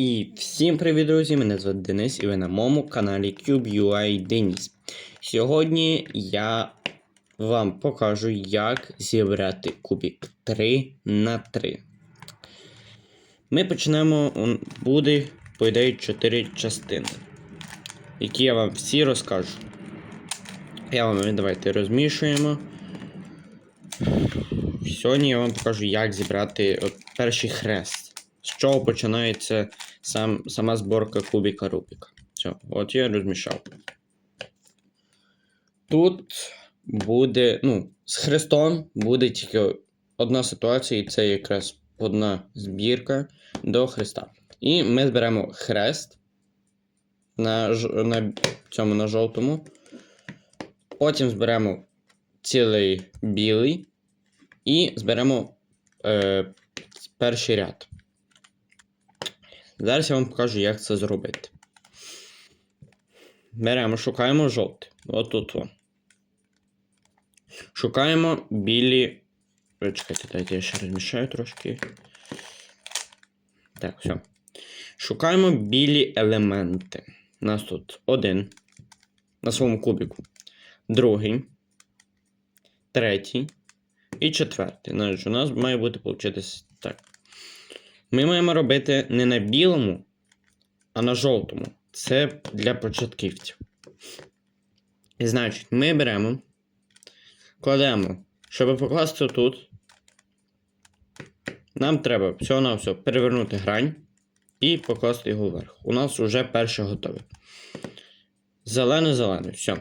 І всім привіт, друзі! Мене звати Денис і ви на моєму каналі CubeUI Denis. Сьогодні я вам покажу, як зібрати кубик 3 на 3. Ми почнемо, буде, по ідеї, 4 частини, які я вам всі розкажу. Я вам давайте розмішуємо. Сьогодні я вам покажу, як зібрати от перший хрест. З чого починається сам, сама зборка кубіка Рубіка. Все, от я розмішав. Тут буде, ну, з хрестом буде тільки одна ситуація, і це якраз одна збірка до хреста. І ми зберемо хрест на, ж- на цьому на жовтому. Потім зберемо цілий білий і зберемо е, перший ряд. Зараз я вам покажу, як це зробити. Беремо, шукаємо жовтий. Отут. О. Шукаємо білі. Чекайте, дайте я ще розмішаю трошки. Так, все. Шукаємо білі елементи. У нас тут один. На своєму кубіку. Другий. Третій. І четвертий. Значить, у нас має бути получитись так. Ми маємо робити не на білому, а на жовтому. Це для початківців. І значить, ми беремо, кладемо, щоб покласти тут. Нам треба всього на все перевернути грань і покласти його вверх. У нас вже перше готове. Зелене-зелене, все.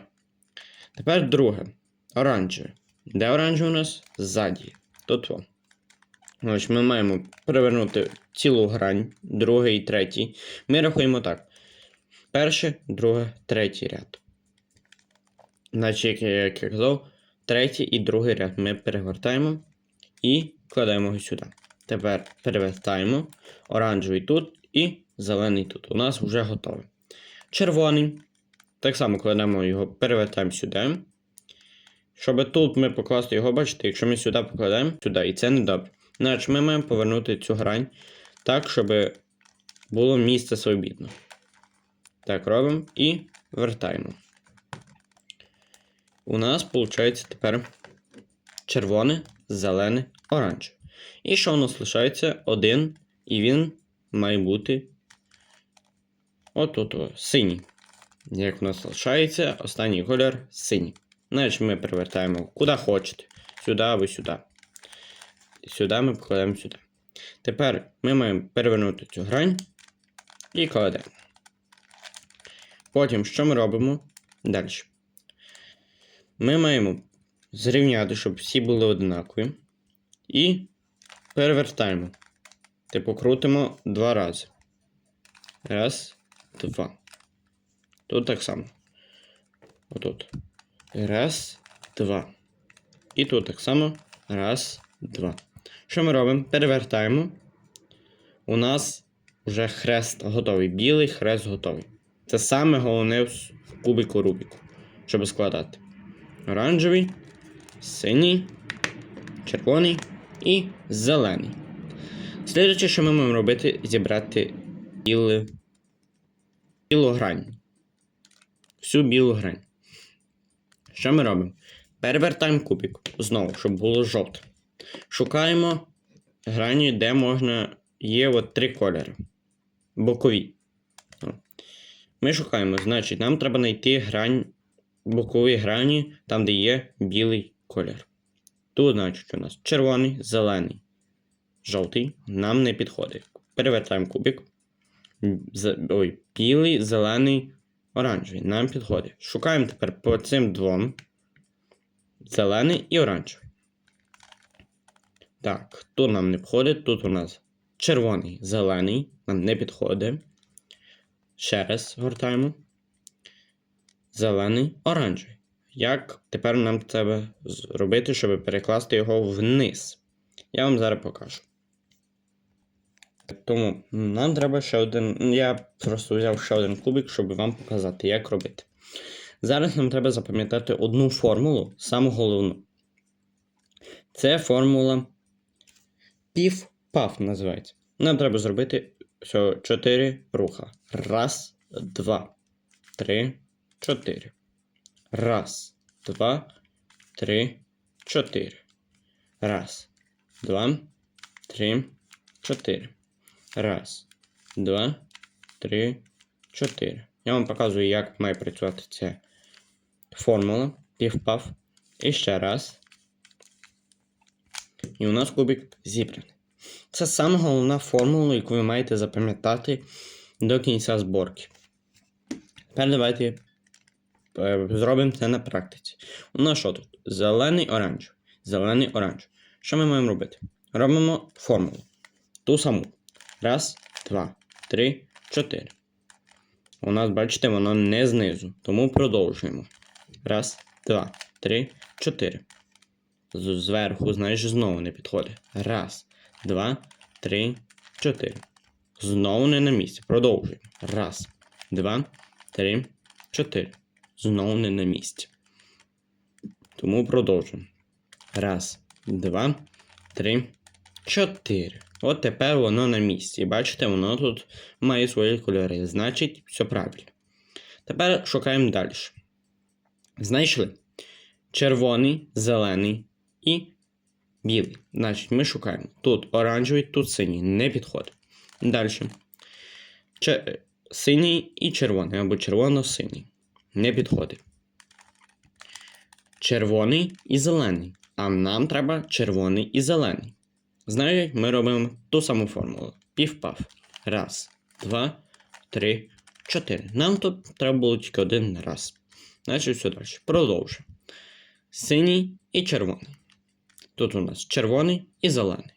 Тепер друге. Оранжеве. Де оранжеве у нас? Ззаді. Тут. во. Ось ми маємо перевернути цілу грань, другий і третій. Ми рахуємо так. Перше, друге, третій ряд. Значить, як я, казав, третій і другий ряд ми перевертаємо і кладемо його сюди. Тепер перевертаємо оранжевий тут і зелений тут. У нас вже готове. Червоний. Так само кладемо його, перевертаємо сюди. Щоб тут ми покласти його, бачите, якщо ми сюди покладаємо, сюди, і це не добре. Значить, ми маємо повернути цю грань так, щоб було місце свобідно. Так, робимо і вертаємо. У нас виходить тепер червоне, зелене, оранжеве. І що у нас лишається? Один, і він має бути отут, о, синій. Як у нас лишається, останній колір синій. Значить, ми перевертаємо куди хочете. Сюди або сюди. Сюди ми покладемо сюди. Тепер ми маємо перевернути цю грань і кладемо. Потім, що ми робимо? Далі. Ми маємо зрівняти, щоб всі були однакові. І перевертаємо. Типу крутимо два рази. Раз, два. Тут так само. Отут. Раз, два. І тут так само. Раз, два. Що ми робимо? Перевертаємо. У нас вже хрест готовий. Білий хрест готовий. Це саме головне в кубику Рубіку, щоб складати. Оранжевий, синій, червоний і зелений. Слідуюче, що ми маємо робити, зібрати біле, білу грань. Всю білу грань. Що ми робимо? Перевертаємо кубик знову, щоб було жовте. Шукаємо грані, де можна. Є от три кольори. Бокові. Ми шукаємо, значить, нам треба знайти грань, бокові грані, там, де є білий колір. Тут, значить, у нас червоний, зелений, жовтий. Нам не підходить. Перевертаємо кубик. Ой, білий, зелений, оранжевий. Нам підходить. Шукаємо тепер по цим двом. Зелений і оранжевий. Так, тут нам не підходить, тут у нас червоний, зелений, нам не підходить. Ще раз гортаємо. Зелений, оранжевий. Як тепер нам треба зробити, щоб перекласти його вниз? Я вам зараз покажу. Тому нам треба ще один. Я просто взяв ще один кубик, щоб вам показати, як робити. Зараз нам треба запам'ятати одну формулу, саму головну. Це формула пів-паф називається. Нам треба зробити Все, чотири руха. Раз, два, три, чотири. Раз, два, три, чотири. Раз, два, три, чотири. Раз, два, три, чотири. Я вам показую, як має працювати ця формула. Пів-пав. І ще раз. І у нас кубик зібраний. Це саме головна формула, яку ви маєте запам'ятати до кінця зборки. Тепер давайте е, зробимо це на практиці. У нас що тут? Зелений оранжевий. Зелений оранжевий. Що ми маємо робити? Робимо формулу. Ту саму. Раз, два, три, чотири. У нас, бачите, воно не знизу. Тому продовжуємо. Раз, два, три, чотири. Зверху, знаєш, знову не підходить. Раз, два, три, чотири. Знову не на місці. Продовжуємо. Раз, два, три, чотири. Знову не на місці. Тому продовжуємо. Раз, два, три, чотири. От тепер воно на місці. Бачите, воно тут має свої кольори. Значить, все правильно. Тепер шукаємо далі. Знайшли червоний, зелений і білий. Значить, ми шукаємо тут оранжевий, тут синій. Не підходить. Далі. Че- Синій і червоний, або червоно-синій. Не підходить. Червоний і зелений. А нам треба червоний і зелений. Значить, ми робимо ту саму формулу. Пів-пав. Раз, два, три, чотири. Нам тут треба було тільки один раз. Значить, все далі. Продовжуємо. Синій і червоний. Тут у нас червоний і зелений.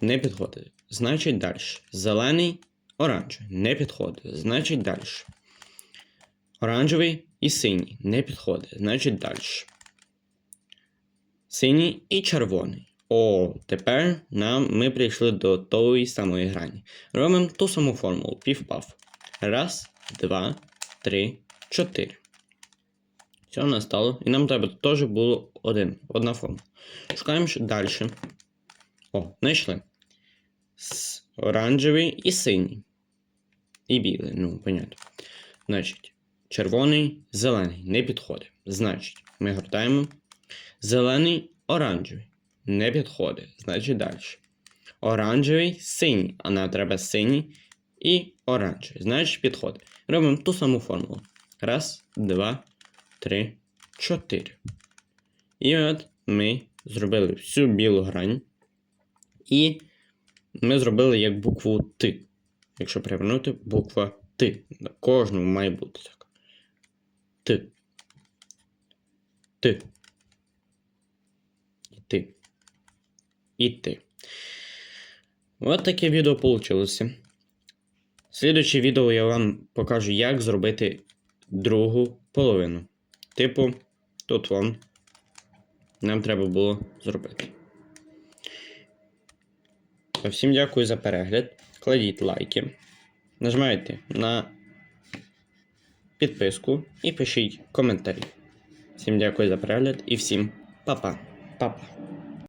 Не підходить. Значить далі. Зелений, оранжевий. Не підходить. Значить далі. Оранжевий і синій. Не підходить. Значить далі. Синій і червоний. О, тепер нам ми прийшли до тої самої грані. Робимо ту саму формулу. Пів-пав. Раз, два, три, чотири. У нас стало. І нам треба теж було один, одна формула. Шукаємо ще далі. О, знайшли. Оранжевий і синій. І білий, ну, понятно. Значить, червоний, зелений не підходить. Значить, ми гортаємо. Зелений, оранжевий. Не підходить. Значить далі. Оранжевий, синій. А нам треба синій і оранжевий. Значить, підходить. Робимо ту саму формулу. Раз, два, три, чотири. І от ми зробили всю білу грань. І ми зробили як букву Т. Якщо перевернути, буква Т. На кожному має бути так. Т. Т. І Т. І Т. От таке відео вийшло. Слідуюче відео я вам покажу, як зробити другу половину. Типу, тут вон нам треба було зробити. Всім дякую за перегляд. Кладіть лайки. Нажимайте на підписку і пишіть коментарі. Всім дякую за перегляд і всім па-па. Па-па.